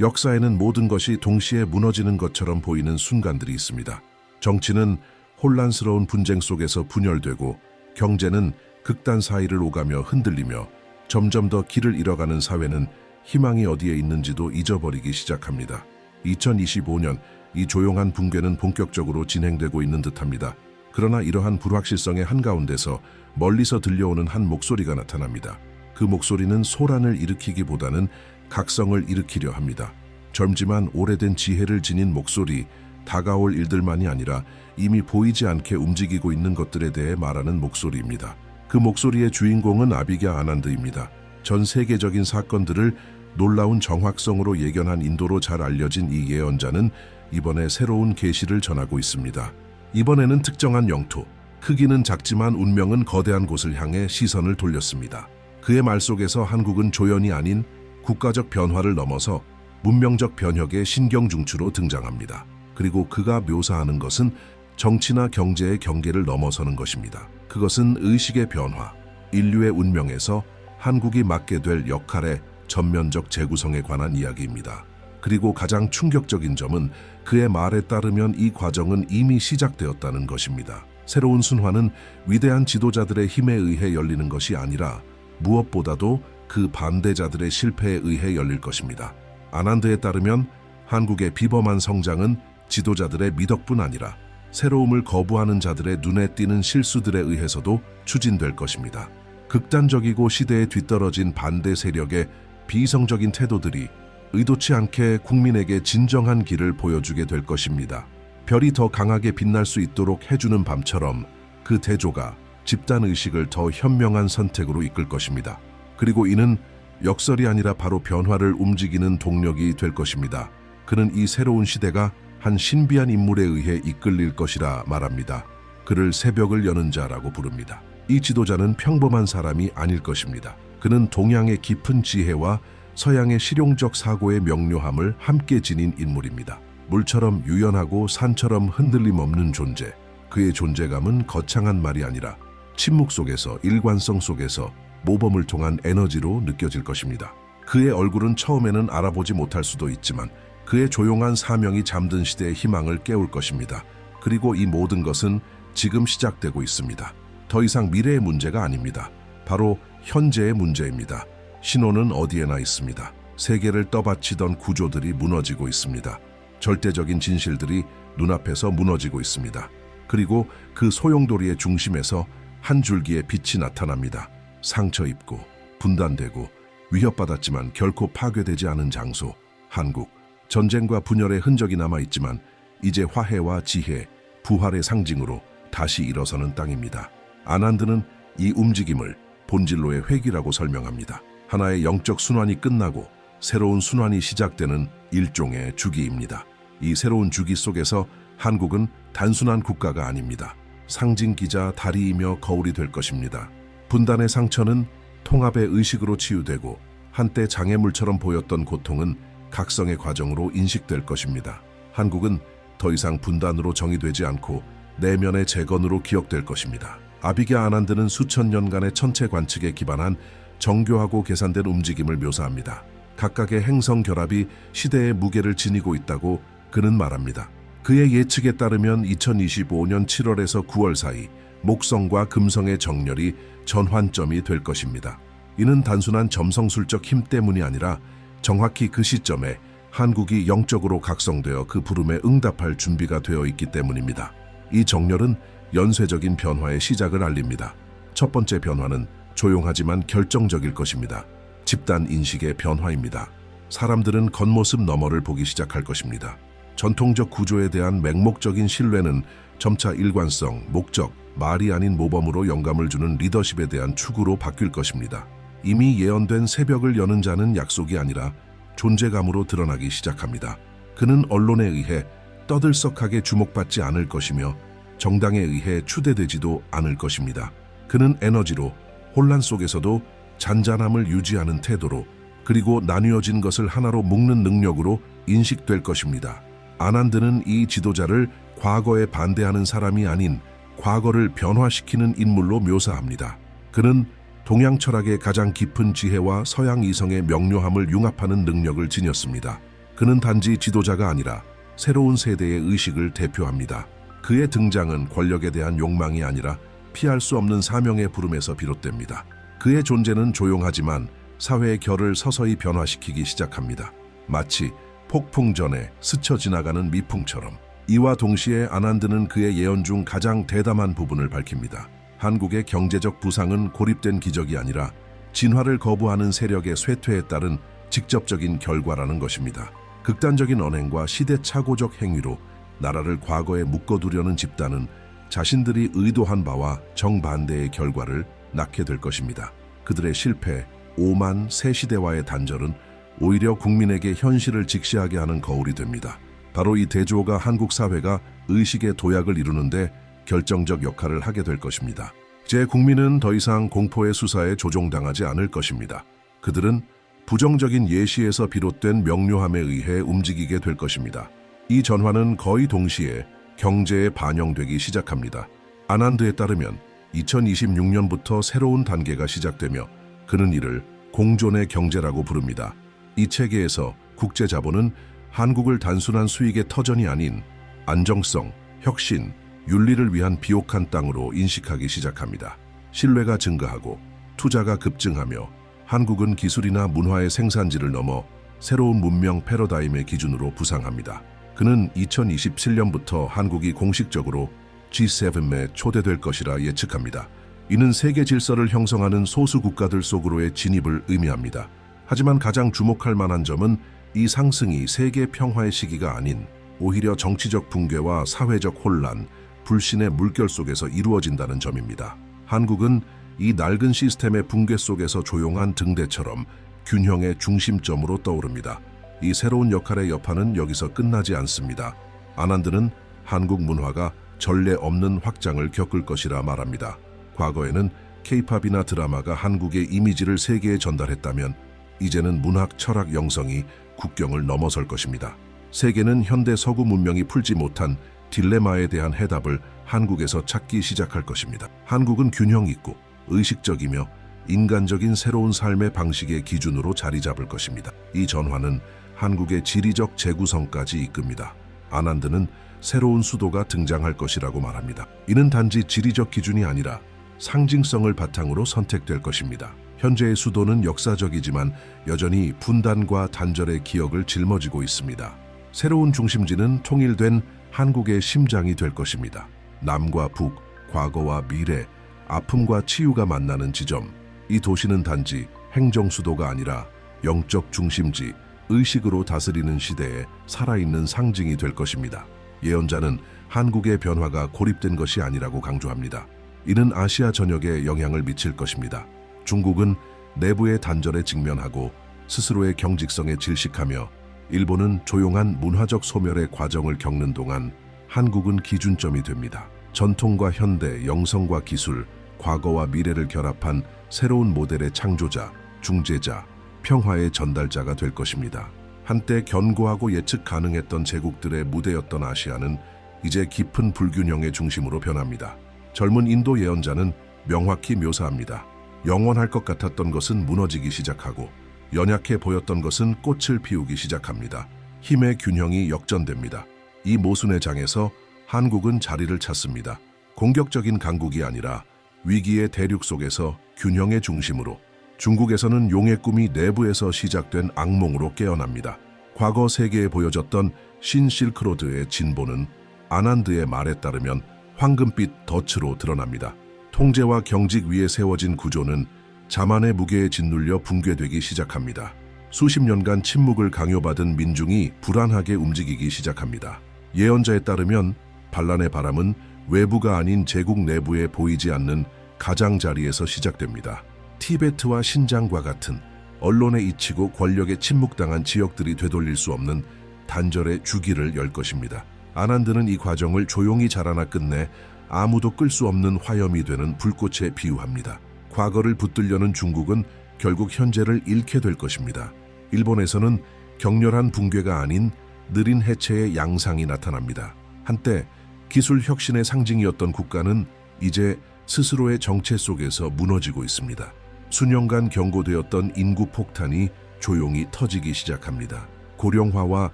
역사에는 모든 것이 동시에 무너지는 것처럼 보이는 순간들이 있습니다. 정치는 혼란스러운 분쟁 속에서 분열되고 경제는 극단 사이를 오가며 흔들리며 점점 더 길을 잃어가는 사회는 희망이 어디에 있는지도 잊어버리기 시작합니다. 2025년 이 조용한 붕괴는 본격적으로 진행되고 있는 듯합니다. 그러나 이러한 불확실성의 한가운데서 멀리서 들려오는 한 목소리가 나타납니다. 그 목소리는 소란을 일으키기보다는 각성을 일으키려 합니다. 젊지만 오래된 지혜를 지닌 목소리, 다가올 일들만이 아니라 이미 보이지 않게 움직이고 있는 것들에 대해 말하는 목소리입니다. 그 목소리의 주인공은 아비게 아난드입니다. 전 세계적인 사건들을 놀라운 정확성으로 예견한 인도로 잘 알려진 이 예언자는 이번에 새로운 계시를 전하고 있습니다. 이번에는 특정한 영토, 크기는 작지만 운명은 거대한 곳을 향해 시선을 돌렸습니다. 그의 말 속에서 한국은 조연이 아닌 국가적 변화를 넘어서 문명적 변혁의 신경중추로 등장합니다. 그리고 그가 묘사하는 것은 정치나 경제의 경계를 넘어서는 것입니다. 그것은 의식의 변화, 인류의 운명에서 한국이 맡게 될 역할의 전면적 재구성에 관한 이야기입니다. 그리고 가장 충격적인 점은 그의 말에 따르면 이 과정은 이미 시작되었다는 것입니다. 새로운 순환은 위대한 지도자들의 힘에 의해 열리는 것이 아니라 무엇보다도 그 반대자들의 실패에 의해 열릴 것입니다. 아난드에 따르면 한국의 비범한 성장은 지도자들의 미덕뿐 아니라 새로움을 거부하는 자들의 눈에 띄는 실수들에 의해서도 추진될 것입니다. 극단적이고 시대에 뒤떨어진 반대 세력의 비이성적인 태도들이 의도치 않게 국민에게 진정한 길을 보여주게 될 것입니다. 별이 더 강하게 빛날 수 있도록 해주는 밤처럼 그 대조가 집단 의식을 더 현명한 선택으로 이끌 것입니다. 그리고 이는 역설이 아니라 바로 변화를 움직이는 동력이 될 것입니다. 그는 이 새로운 시대가 한 신비한 인물에 의해 이끌릴 것이라 말합니다. 그를 새벽을 여는 자라고 부릅니다. 이 지도자는 평범한 사람이 아닐 것입니다. 그는 동양의 깊은 지혜와 서양의 실용적 사고의 명료함을 함께 지닌 인물입니다. 물처럼 유연하고 산처럼 흔들림 없는 존재. 그의 존재감은 거창한 말이 아니라 침묵 속에서 일관성 속에서 모범을 통한 에너지로 느껴질 것입니다. 그의 얼굴은 처음에는 알아보지 못할 수도 있지만 그의 조용한 사명이 잠든 시대의 희망을 깨울 것입니다. 그리고 이 모든 것은 지금 시작되고 있습니다. 더 이상 미래의 문제가 아닙니다. 바로 현재의 문제입니다. 신호는 어디에나 있습니다. 세계를 떠받치던 구조들이 무너지고 있습니다. 절대적인 진실들이 눈앞에서 무너지고 있습니다. 그리고 그 소용돌이의 중심에서 한 줄기의 빛이 나타납니다. 상처 입고 분단되고 위협받았지만 결코 파괴되지 않은 장소, 한국. 전쟁과 분열의 흔적이 남아 있지만 이제 화해와 지혜, 부활의 상징으로 다시 일어서는 땅입니다. 아난드는 이 움직임을 본질로의 회귀라고 설명합니다. 하나의 영적 순환이 끝나고 새로운 순환이 시작되는 일종의 주기입니다. 이 새로운 주기 속에서 한국은 단순한 국가가 아닙니다. 상징기자 다리이며 거울이 될 것입니다. 분단의 상처는 통합의 의식으로 치유되고 한때 장애물처럼 보였던 고통은 각성의 과정으로 인식될 것입니다. 한국은 더 이상 분단으로 정의되지 않고 내면의 재건으로 기억될 것입니다. 아비게 아난드는 수천 년간의 천체 관측에 기반한 정교하고 계산된 움직임을 묘사합니다. 각각의 행성 결합이 시대의 무게를 지니고 있다고 그는 말합니다. 그의 예측에 따르면 2025년 7월에서 9월 사이 목성과 금성의 정렬이 전환점이 될 것입니다. 이는 단순한 점성술적 힘 때문이 아니라 정확히 그 시점에 한국이 영적으로 각성되어 그 부름에 응답할 준비가 되어 있기 때문입니다. 이 정렬은 연쇄적인 변화의 시작을 알립니다. 첫 번째 변화는 조용하지만 결정적일 것입니다. 집단 인식의 변화입니다. 사람들은 겉모습 너머를 보기 시작할 것입니다. 전통적 구조에 대한 맹목적인 신뢰는 점차 일관성, 목적, 말이 아닌 모범으로 영감을 주는 리더십에 대한 추구로 바뀔 것입니다. 이미 예언된 새벽을 여는 자는 약속이 아니라 존재감으로 드러나기 시작합니다. 그는 언론에 의해 떠들썩하게 주목받지 않을 것이며 정당에 의해 추대되지도 않을 것입니다. 그는 에너지로 혼란 속에서도 잔잔함을 유지하는 태도로 그리고 나뉘어진 것을 하나로 묶는 능력으로 인식될 것입니다. 아난드는 이 지도자를 과거에 반대하는 사람이 아닌 과거를 변화시키는 인물로 묘사합니다. 그는 동양 철학의 가장 깊은 지혜와 서양 이성의 명료함을 융합하는 능력을 지녔습니다. 그는 단지 지도자가 아니라 새로운 세대의 의식을 대표합니다. 그의 등장은 권력에 대한 욕망이 아니라 피할 수 없는 사명의 부름에서 비롯됩니다. 그의 존재는 조용하지만 사회의 결을 서서히 변화시키기 시작합니다. 마치 폭풍 전에 스쳐 지나가는 미풍처럼. 이와 동시에 아난드는 그의 예언 중 가장 대담한 부분을 밝힙니다. 한국의 경제적 부상은 고립된 기적이 아니라 진화를 거부하는 세력의 쇠퇴에 따른 직접적인 결과라는 것입니다. 극단적인 언행과 시대착오적 행위로 나라를 과거에 묶어두려는 집단은 자신들이 의도한 바와 정반대의 결과를 낳게 될 것입니다. 그들의 실패, 오만 새 시대와의 단절은 오히려 국민에게 현실을 직시하게 하는 거울이 됩니다. 바로 이 대조가 한국 사회가 의식의 도약을 이루는데 결정적 역할을 하게 될 것입니다. 제 국민은 더 이상 공포의 수사에 조종당하지 않을 것입니다. 그들은 부정적인 예시에서 비롯된 명료함에 의해 움직이게 될 것입니다. 이 전환은 거의 동시에 경제에 반영되기 시작합니다. 아난드에 따르면 2026년부터 새로운 단계가 시작되며 그는 이를 공존의 경제라고 부릅니다. 이 체계에서 국제 자본은 한국을 단순한 수익의 터전이 아닌 안정성, 혁신, 윤리를 위한 비옥한 땅으로 인식하기 시작합니다. 신뢰가 증가하고 투자가 급증하며 한국은 기술이나 문화의 생산지를 넘어 새로운 문명 패러다임의 기준으로 부상합니다. 그는 2027년부터 한국이 공식적으로 G7에 초대될 것이라 예측합니다. 이는 세계 질서를 형성하는 소수 국가들 속으로의 진입을 의미합니다. 하지만 가장 주목할 만한 점은 이 상승이 세계 평화의 시기가 아닌 오히려 정치적 붕괴와 사회적 혼란, 불신의 물결 속에서 이루어진다는 점입니다. 한국은 이 낡은 시스템의 붕괴 속에서 조용한 등대처럼 균형의 중심점으로 떠오릅니다. 이 새로운 역할의 여파는 여기서 끝나지 않습니다. 아난드는 한국 문화가 전례 없는 확장을 겪을 것이라 말합니다. 과거에는 케이팝이나 드라마가 한국의 이미지를 세계에 전달했다면 이제는 문학, 철학, 영성이 국경을 넘어설 것입니다. 세계는 현대 서구 문명이 풀지 못한 딜레마에 대한 해답을 한국에서 찾기 시작할 것입니다. 한국은 균형 있고 의식적이며 인간적인 새로운 삶의 방식의 기준으로 자리 잡을 것입니다. 이 전환은 한국의 지리적 재구성까지 이끕니다. 아난드는 새로운 수도가 등장할 것이라고 말합니다. 이는 단지 지리적 기준이 아니라 상징성을 바탕으로 선택될 것입니다. 현재의 수도는 역사적이지만 여전히 분단과 단절의 기억을 짊어지고 있습니다. 새로운 중심지는 통일된 한국의 심장이 될 것입니다. 남과 북, 과거와 미래, 아픔과 치유가 만나는 지점. 이 도시는 단지 행정 수도가 아니라 영적 중심지, 의식으로 다스리는 시대에 살아있는 상징이 될 것입니다. 예언자는 한국의 변화가 고립된 것이 아니라고 강조합니다. 이는 아시아 전역에 영향을 미칠 것입니다. 중국은 내부의 단절에 직면하고 스스로의 경직성에 질식하며 일본은 조용한 문화적 소멸의 과정을 겪는 동안 한국은 기준점이 됩니다. 전통과 현대, 영성과 기술, 과거와 미래를 결합한 새로운 모델의 창조자, 중재자, 평화의 전달자가 될 것입니다. 한때 견고하고 예측 가능했던 제국들의 무대였던 아시아는 이제 깊은 불균형의 중심으로 변합니다. 젊은 인도 예언자는 명확히 묘사합니다. 영원할 것 같았던 것은 무너지기 시작하고 연약해 보였던 것은 꽃을 피우기 시작합니다. 힘의 균형이 역전됩니다. 이 모순의 장에서 한국은 자리를 찾습니다. 공격적인 강국이 아니라 위기의 대륙 속에서 균형의 중심으로 중국에서는 용의 꿈이 내부에서 시작된 악몽으로 깨어납니다. 과거 세계에 보여졌던 신실크로드의 진보는 아난드의 말에 따르면 황금빛 덫으로 드러납니다. 통제와 경직 위에 세워진 구조는 자만의 무게에 짓눌려 붕괴되기 시작합니다. 수십 년간 침묵을 강요받은 민중이 불안하게 움직이기 시작합니다. 예언자에 따르면 반란의 바람은 외부가 아닌 제국 내부에 보이지 않는 가장자리에서 시작됩니다. 티베트와 신장과 같은 언론에 잊히고 권력에 침묵당한 지역들이 되돌릴 수 없는 단절의 주기를 열 것입니다. 아난드는 이 과정을 조용히 자라나 끝내 아무도 끌 수 없는 화염이 되는 불꽃에 비유합니다. 과거를 붙들려는 중국은 결국 현재를 잃게 될 것입니다. 일본에서는 격렬한 붕괴가 아닌 느린 해체의 양상이 나타납니다. 한때 기술 혁신의 상징이었던 국가는 이제 스스로의 정체 속에서 무너지고 있습니다. 수년간 경고되었던 인구 폭탄이 조용히 터지기 시작합니다. 고령화와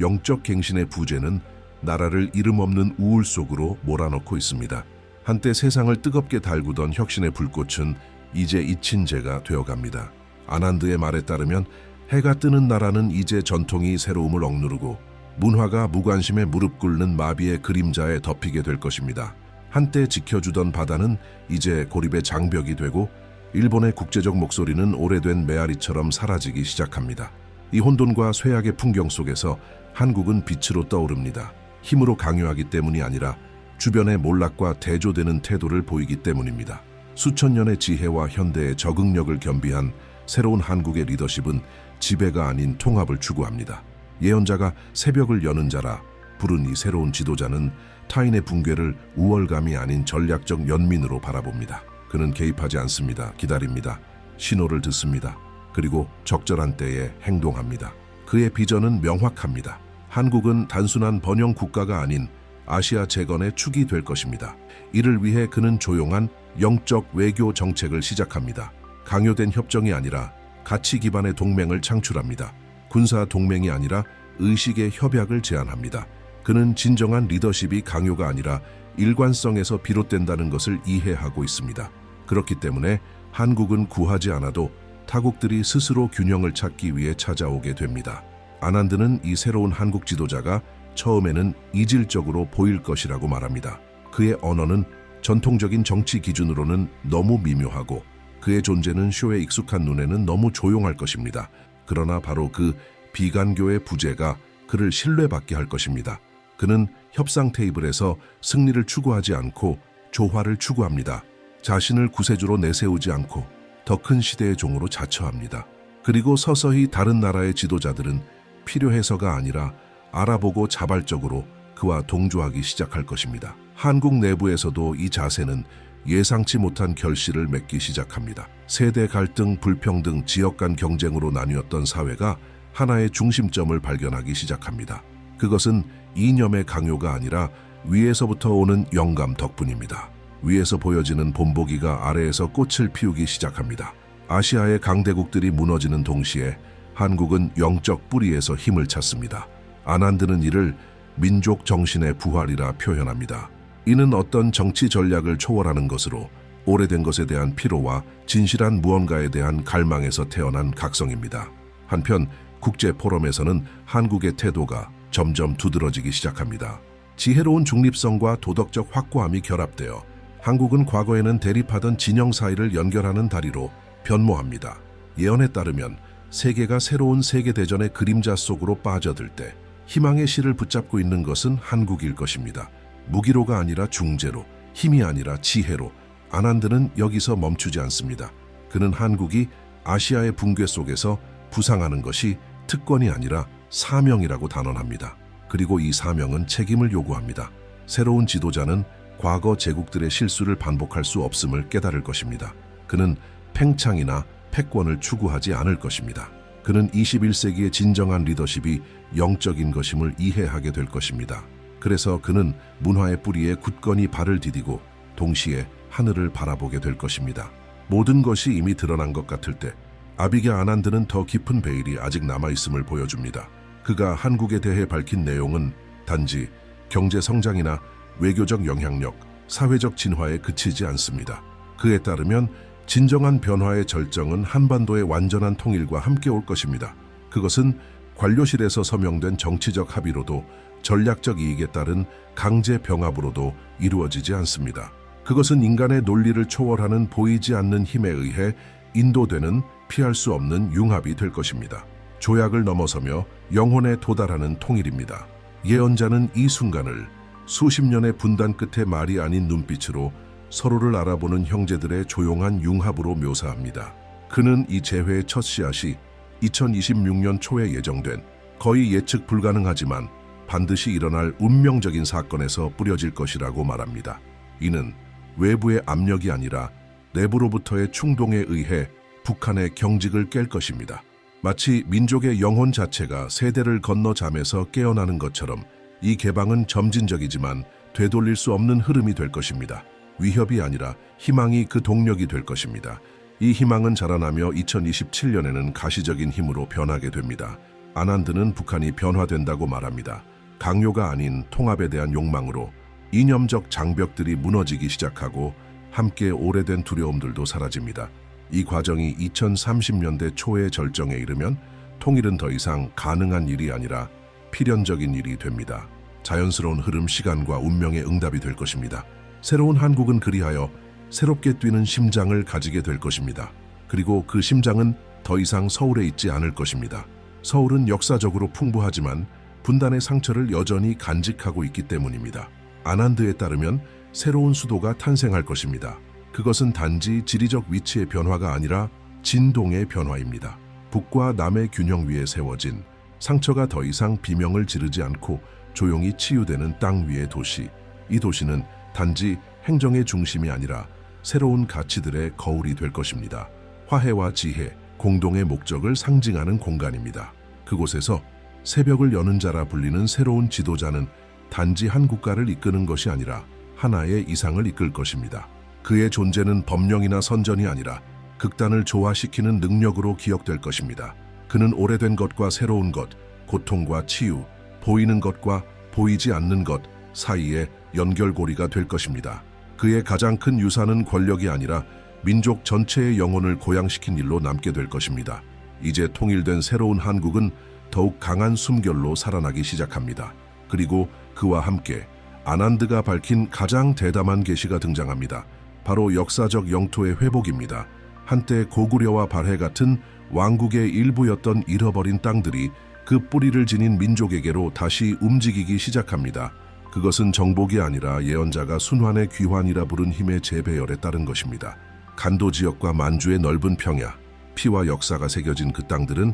영적 갱신의 부재는 나라를 이름 없는 우울 속으로 몰아넣고 있습니다. 한때 세상을 뜨겁게 달구던 혁신의 불꽃은 이제 잊힌 죄가 되어갑니다. 아난드의 말에 따르면 해가 뜨는 나라는 이제 전통이 새로움을 억누르고 문화가 무관심에 무릎 꿇는 마비의 그림자에 덮이게 될 것입니다. 한때 지켜주던 바다는 이제 고립의 장벽이 되고 일본의 국제적 목소리는 오래된 메아리처럼 사라지기 시작합니다. 이 혼돈과 쇠약의 풍경 속에서 한국은 빛으로 떠오릅니다. 힘으로 강요하기 때문이 아니라 주변의 몰락과 대조되는 태도를 보이기 때문입니다. 수천 년의 지혜와 현대의 적응력을 겸비한 새로운 한국의 리더십은 지배가 아닌 통합을 추구합니다. 예언자가 새벽을 여는 자라 부른 이 새로운 지도자는 타인의 붕괴를 우월감이 아닌 전략적 연민으로 바라봅니다. 그는 개입하지 않습니다. 기다립니다. 신호를 듣습니다. 그리고 적절한 때에 행동합니다. 그의 비전은 명확합니다. 한국은 단순한 번영 국가가 아닌 아시아 재건의 축이 될 것입니다. 이를 위해 그는 조용한 영적 외교 정책을 시작합니다. 강요된 협정이 아니라 가치 기반의 동맹을 창출합니다. 군사 동맹이 아니라 의식의 협약을 제안합니다. 그는 진정한 리더십이 강요가 아니라 일관성에서 비롯된다는 것을 이해하고 있습니다. 그렇기 때문에 한국은 구하지 않아도 타국들이 스스로 균형을 찾기 위해 찾아오게 됩니다. 아난드는 이 새로운 한국 지도자가 처음에는 이질적으로 보일 것이라고 말합니다. 그의 언어는 전통적인 정치 기준으로는 너무 미묘하고 그의 존재는 쇼에 익숙한 눈에는 너무 조용할 것입니다. 그러나 바로 그 비간교의 부재가 그를 신뢰받게 할 것입니다. 그는 협상 테이블에서 승리를 추구하지 않고 조화를 추구합니다. 자신을 구세주로 내세우지 않고 더 큰 시대의 종으로 자처합니다. 그리고 서서히 다른 나라의 지도자들은 필요해서가 아니라 알아보고 자발적으로 그와 동조하기 시작할 것입니다. 한국 내부에서도 이 자세는 예상치 못한 결실을 맺기 시작합니다. 세대 갈등, 불평등, 지역 간 경쟁으로 나뉘었던 사회가 하나의 중심점을 발견하기 시작합니다. 그것은 이념의 강요가 아니라 위에서부터 오는 영감 덕분입니다. 위에서 보여지는 본보기가 아래에서 꽃을 피우기 시작합니다. 아시아의 강대국들이 무너지는 동시에 한국은 영적 뿌리에서 힘을 찾습니다. 아난드는 이를 민족 정신의 부활이라 표현합니다. 이는 어떤 정치 전략을 초월하는 것으로 오래된 것에 대한 피로와 진실한 무언가에 대한 갈망에서 태어난 각성입니다. 한편 국제 포럼에서는 한국의 태도가 점점 두드러지기 시작합니다. 지혜로운 중립성과 도덕적 확고함이 결합되어 한국은 과거에는 대립하던 진영 사이를 연결하는 다리로 변모합니다. 예언에 따르면 세계가 새로운 세계대전의 그림자 속으로 빠져들 때 희망의 실을 붙잡고 있는 것은 한국일 것입니다. 무기로가 아니라 중재로, 힘이 아니라 지혜로, 아난드는 여기서 멈추지 않습니다. 그는 한국이 아시아의 붕괴 속에서 부상하는 것이 특권이 아니라 사명이라고 단언합니다. 그리고 이 사명은 책임을 요구합니다. 새로운 지도자는 과거 제국들의 실수를 반복할 수 없음을 깨달을 것입니다. 그는 팽창이나 패권을 추구하지 않을 것입니다. 그는 21세기의 진정한 리더십이 영적인 것임을 이해하게 될 것입니다. 그래서 그는 문화의 뿌리에 굳건히 발을 디디고 동시에 하늘을 바라보게 될 것입니다. 모든 것이 이미 드러난 것 같을 때 아비게 아난드는 더 깊은 베일이 아직 남아 있음을 보여줍니다. 그가 한국에 대해 밝힌 내용은 단지 경제 성장이나 외교적 영향력, 사회적 진화에 그치지 않습니다. 그에 따르면 진정한 변화의 절정은 한반도의 완전한 통일과 함께 올 것입니다. 그것은 관료실에서 서명된 정치적 합의로도 전략적 이익에 따른 강제 병합으로도 이루어지지 않습니다. 그것은 인간의 논리를 초월하는 보이지 않는 힘에 의해 인도되는 피할 수 없는 융합이 될 것입니다. 조약을 넘어서며 영혼에 도달하는 통일입니다. 예언자는 이 순간을 수십 년의 분단 끝에 말이 아닌 눈빛으로 서로를 알아보는 형제들의 조용한 융합으로 묘사합니다. 그는 이 재회의 첫 씨앗이 2026년 초에 예정된 거의 예측 불가능하지만 반드시 일어날 운명적인 사건에서 뿌려질 것이라고 말합니다. 이는 외부의 압력이 아니라 내부로부터의 충동에 의해 북한의 경직을 깰 것입니다. 마치 민족의 영혼 자체가 세대를 건너 잠에서 깨어나는 것처럼 이 개방은 점진적이지만 되돌릴 수 없는 흐름이 될 것입니다. 위협이 아니라 희망이 그 동력이 될 것입니다. 이 희망은 자라나며 2027년에는 가시적인 힘으로 변하게 됩니다. 아난드는 북한이 변화된다고 말합니다. 강요가 아닌 통합에 대한 욕망으로 이념적 장벽들이 무너지기 시작하고 함께 오래된 두려움들도 사라집니다. 이 과정이 2030년대 초의 절정에 이르면 통일은 더 이상 가능한 일이 아니라 필연적인 일이 됩니다. 자연스러운 흐름 시간과 운명의 응답이 될 것입니다. 새로운 한국은 그리하여 새롭게 뛰는 심장을 가지게 될 것입니다. 그리고 그 심장은 더 이상 서울에 있지 않을 것입니다. 서울은 역사적으로 풍부하지만 분단의 상처를 여전히 간직하고 있기 때문입니다. 아난드에 따르면 새로운 수도가 탄생할 것입니다. 그것은 단지 지리적 위치의 변화가 아니라 진동의 변화입니다. 북과 남의 균형 위에 세워진 상처가 더 이상 비명을 지르지 않고 조용히 치유되는 땅 위의 도시. 이 도시는 단지 행정의 중심이 아니라 새로운 가치들의 거울이 될 것입니다. 화해와 지혜, 공동의 목적을 상징하는 공간입니다. 그곳에서 새벽을 여는 자라 불리는 새로운 지도자는 단지 한 국가를 이끄는 것이 아니라 하나의 이상을 이끌 것입니다. 그의 존재는 법령이나 선전이 아니라 극단을 조화시키는 능력으로 기억될 것입니다. 그는 오래된 것과 새로운 것, 고통과 치유, 보이는 것과 보이지 않는 것 사이의 연결고리가 될 것입니다. 그의 가장 큰 유산은 권력이 아니라 민족 전체의 영혼을 고양시킨 일로 남게 될 것입니다. 이제 통일된 새로운 한국은 더욱 강한 숨결로 살아나기 시작합니다. 그리고 그와 함께 아난드가 밝힌 가장 대담한 계시가 등장합니다. 바로 역사적 영토의 회복입니다. 한때 고구려와 발해 같은 왕국의 일부였던 잃어버린 땅들이 그 뿌리를 지닌 민족에게로 다시 움직이기 시작합니다. 그것은 정복이 아니라 예언자가 순환의 귀환이라 부른 힘의 재배열에 따른 것입니다. 간도 지역과 만주의 넓은 평야, 피와 역사가 새겨진 그 땅들은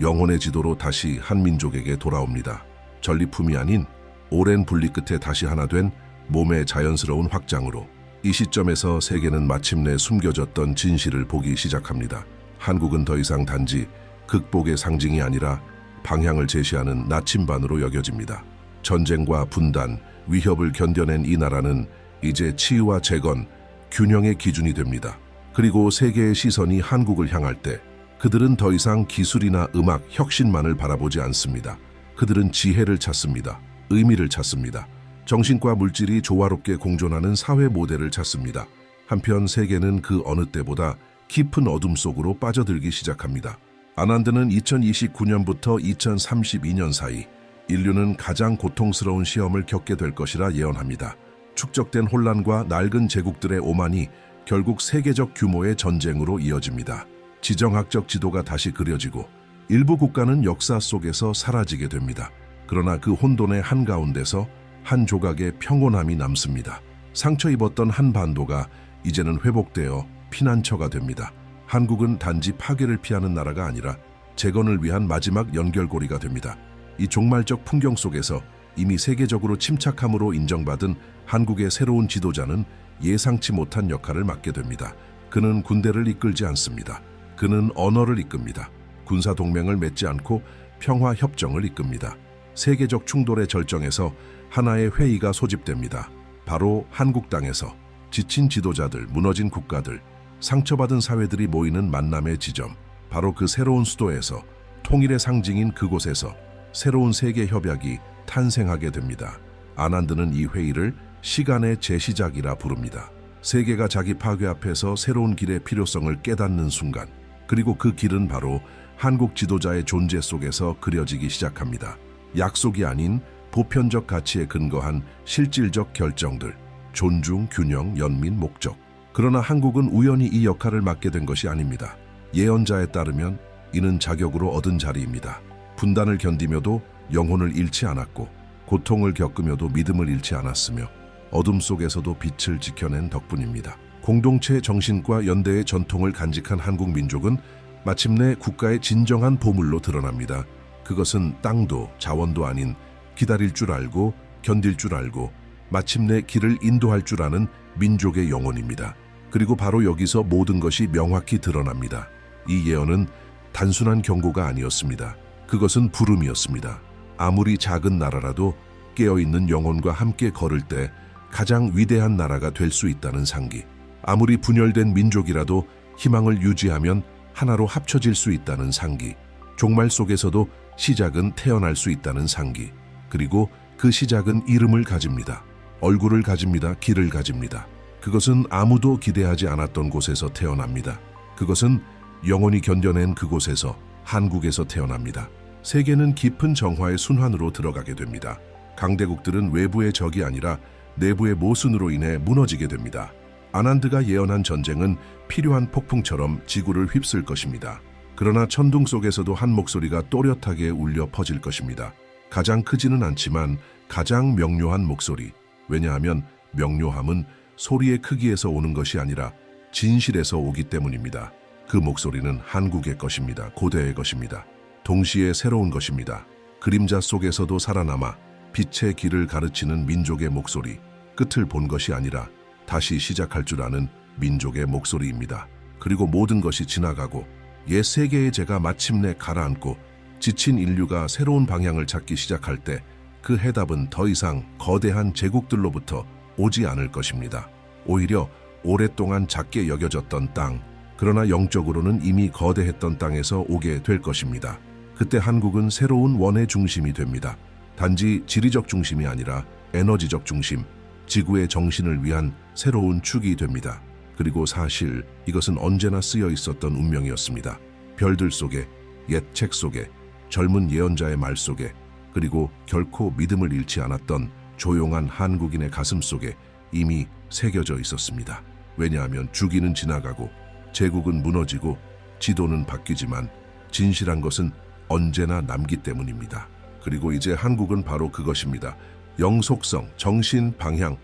영혼의 지도로 다시 한 민족에게 돌아옵니다. 전리품이 아닌 오랜 분리 끝에 다시 하나 된 몸의 자연스러운 확장으로 이 시점에서 세계는 마침내 숨겨졌던 진실을 보기 시작합니다. 한국은 더 이상 단지 극복의 상징이 아니라 방향을 제시하는 나침반으로 여겨집니다. 전쟁과 분단, 위협을 견뎌낸 이 나라는 이제 치유와 재건, 균형의 기준이 됩니다. 그리고 세계의 시선이 한국을 향할 때 그들은 더 이상 기술이나 음악, 혁신만을 바라보지 않습니다. 그들은 지혜를 찾습니다. 의미를 찾습니다. 정신과 물질이 조화롭게 공존하는 사회 모델을 찾습니다. 한편 세계는 그 어느 때보다 깊은 어둠 속으로 빠져들기 시작합니다. 아난드는 2029년부터 2032년 사이 인류는 가장 고통스러운 시험을 겪게 될 것이라 예언합니다. 축적된 혼란과 낡은 제국들의 오만이 결국 세계적 규모의 전쟁으로 이어집니다. 지정학적 지도가 다시 그려지고 일부 국가는 역사 속에서 사라지게 됩니다. 그러나 그 혼돈의 한가운데서 한 조각의 평온함이 남습니다. 상처 입었던 한 반도가 이제는 회복되어 피난처가 됩니다. 한국은 단지 파괴를 피하는 나라가 아니라 재건을 위한 마지막 연결고리가 됩니다. 이 종말적 풍경 속에서 이미 세계적으로 침착함으로 인정받은 한국의 새로운 지도자는 예상치 못한 역할을 맡게 됩니다. 그는 군대를 이끌지 않습니다. 그는 언어를 이끕니다. 군사 동맹을 맺지 않고 평화 협정을 이끕니다. 세계적 충돌의 절정에서 하나의 회의가 소집됩니다. 바로 한국 땅에서 지친 지도자들, 무너진 국가들, 상처받은 사회들이 모이는 만남의 지점. 바로 그 새로운 수도에서 통일의 상징인 그곳에서 새로운 세계 협약이 탄생하게 됩니다. 아난드는 이 회의를 시간의 재시작이라 부릅니다. 세계가 자기 파괴 앞에서 새로운 길의 필요성을 깨닫는 순간, 그리고 그 길은 바로 한국 지도자의 존재 속에서 그려지기 시작합니다. 약속이 아닌 보편적 가치에 근거한 실질적 결정들, 존중, 균형, 연민, 목적. 그러나 한국은 우연히 이 역할을 맡게 된 것이 아닙니다. 예언자에 따르면 이는 자격으로 얻은 자리입니다. 분단을 견디며도 영혼을 잃지 않았고 고통을 겪으며도 믿음을 잃지 않았으며 어둠 속에서도 빛을 지켜낸 덕분입니다. 공동체 정신과 연대의 전통을 간직한 한국 민족은 마침내 국가의 진정한 보물로 드러납니다. 그것은 땅도 자원도 아닌 기다릴 줄 알고 견딜 줄 알고 마침내 길을 인도할 줄 아는 민족의 영혼입니다. 그리고 바로 여기서 모든 것이 명확히 드러납니다. 이 예언은 단순한 경고가 아니었습니다. 그것은 부름이었습니다. 아무리 작은 나라라도 깨어있는 영혼과 함께 걸을 때 가장 위대한 나라가 될 수 있다는 상기. 아무리 분열된 민족이라도 희망을 유지하면 하나로 합쳐질 수 있다는 상기. 종말 속에서도 시작은 태어날 수 있다는 상기. 그리고 그 시작은 이름을 가집니다. 얼굴을 가집니다. 길을 가집니다. 그것은 아무도 기대하지 않았던 곳에서 태어납니다. 그것은 영원히 견뎌낸 그곳에서 한국에서 태어납니다. 세계는 깊은 정화의 순환으로 들어가게 됩니다. 강대국들은 외부의 적이 아니라 내부의 모순으로 인해 무너지게 됩니다. 아난드가 예언한 전쟁은 필요한 폭풍처럼 지구를 휩쓸 것입니다. 그러나 천둥 속에서도 한 목소리가 또렷하게 울려 퍼질 것입니다. 가장 크지는 않지만 가장 명료한 목소리. 왜냐하면 명료함은 소리의 크기에서 오는 것이 아니라 진실에서 오기 때문입니다. 그 목소리는 한국의 것입니다. 고대의 것입니다. 동시에 새로운 것입니다. 그림자 속에서도 살아남아 빛의 길을 가르치는 민족의 목소리. 끝을 본 것이 아니라 다시 시작할 줄 아는 민족의 목소리입니다. 그리고 모든 것이 지나가고 옛 세계의 죄가 마침내 가라앉고 지친 인류가 새로운 방향을 찾기 시작할 때 그 해답은 더 이상 거대한 제국들로부터 오지 않을 것입니다. 오히려 오랫동안 작게 여겨졌던 땅, 그러나 영적으로는 이미 거대했던 땅에서 오게 될 것입니다. 그때 한국은 새로운 원의 중심이 됩니다. 단지 지리적 중심이 아니라 에너지적 중심, 지구의 정신을 위한 새로운 축이 됩니다. 그리고 사실 이것은 언제나 쓰여 있었던 운명이었습니다. 별들 속에, 옛 책 속에, 젊은 예언자의 말 속에, 그리고 결코 믿음을 잃지 않았던 조용한 한국인의 가슴 속에 이미 새겨져 있었습니다. 왜냐하면 주기는 지나가고 제국은 무너지고 지도는 바뀌지만 진실한 것은 언제나 남기 때문입니다. 그리고 이제 한국은 바로 그것입니다. 영속성, 정신, 방향,